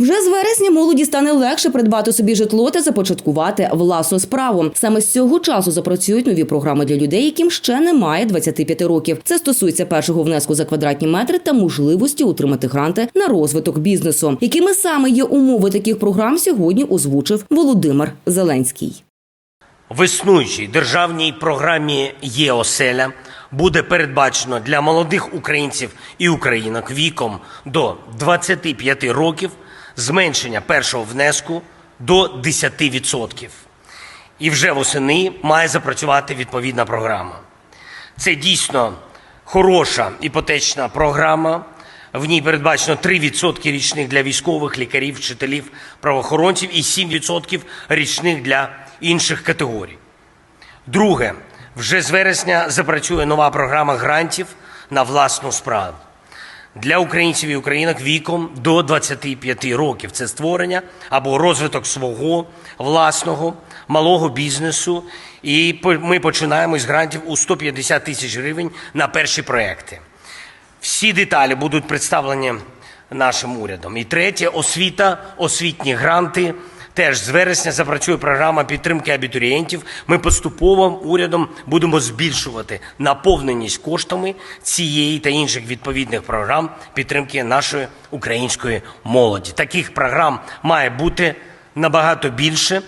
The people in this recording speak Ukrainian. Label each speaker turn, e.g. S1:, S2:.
S1: Вже з вересня молоді стане легше придбати собі житло та започаткувати власну справу. Саме з цього часу запрацюють нові програми для людей, яким ще немає 25 років. Це стосується першого внеску за квадратні метри та можливості отримати гранти на розвиток бізнесу. Якими саме є умови таких програм, сьогодні озвучив Володимир Зеленський.
S2: В існуючій державній програмі «Є-оселя» буде передбачено для молодих українців і українок віком до 25 років зменшення першого внеску до 10%. І вже восени має запрацювати відповідна програма. Це дійсно хороша іпотечна програма. В ній передбачено 3% річних для військових, лікарів, вчителів, правоохоронців і 7% річних для інших категорій. Друге, вже з вересня запрацює нова програма грантів на власну справу для українців і українок віком до 25 років. Це створення або розвиток свого власного малого бізнесу. І ми починаємо з грантів у 150 тисяч гривень на перші проекти. Всі деталі будуть представлені нашим урядом. І третє освіта, освітні гранти. Теж з вересня запрацює програма підтримки абітурієнтів. Ми поступово урядом будемо збільшувати наповненість коштами цієї та інших відповідних програм підтримки нашої української молоді. Таких програм має бути набагато більше.